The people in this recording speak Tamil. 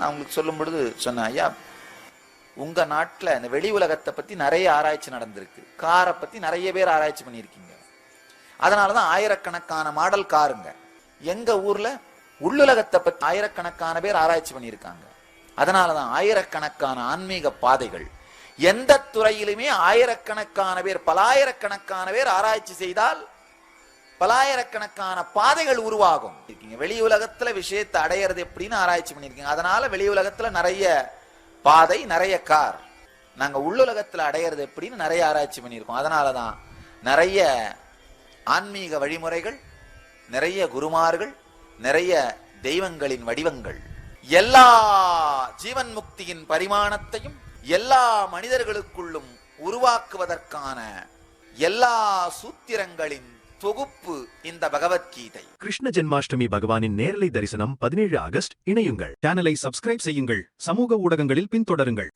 நான் உங்களுக்கு சொல்லும் பொழுது சொன்னேன் ஐயா உங்க நாட்டில் இந்த வெளி உலகத்தை பத்தி நிறைய ஆராய்ச்சி நடந்திருக்கு. காரை பத்தி நிறைய பேர் ஆராய்ச்சி பண்ணியிருக்கீங்க. அதனாலதான் ஆயிரக்கணக்கான மாடல் காருங்க. எங்க ஊர்ல உள்ளுலகத்தை பத்தி ஆயிரக்கணக்கான பேர் ஆராய்ச்சி பண்ணியிருக்காங்க. அதனாலதான் ஆயிரக்கணக்கான ஆன்மீக பாதைகள். எந்த துறையிலுமே ஆயிரக்கணக்கான பேர் பலாயிரக்கணக்கான பேர் ஆராய்ச்சி செய்தால் பலாயிரக்கணக்கான பாதைகள் உருவாகும். இருக்கீங்க. வெளி உலகத்துல விஷயத்தை அடையிறது எப்படின்னு ஆராய்ச்சி பண்ணிருக்கீங்க அதனால வெளி உலகத்துல நிறைய பாதை நிறைய கார். நாங்க உள்ளுலகத்துல அடையிறது எப்படின்னு நிறைய ஆராய்ச்சி பண்ணியிருக்கோம். அதனாலதான் நிறைய ஆன்மீக வழிமுறைகள் நிறைய குருமார்கள் நிறைய தெய்வங்களின் வடிவங்கள். எல்லா ஜீவன் முக்தியின் பரிமாணத்தையும் எல்லா மனிதர்களுக்குள்ளும் உருவாக்குவதற்கான எல்லா சூத்திரங்களின் தொகுப்பு இந்த பகவத்கீதை. கிருஷ்ண ஜென்மாஷ்டமி பகவானின் நேரலை தரிசனம் பதினேழு ஆகஸ்ட் இணையுங்கள். சேனலை சப்ஸ்கிரைப் செய்யுங்கள். சமூக ஊடகங்களில் பின்தொடருங்கள்.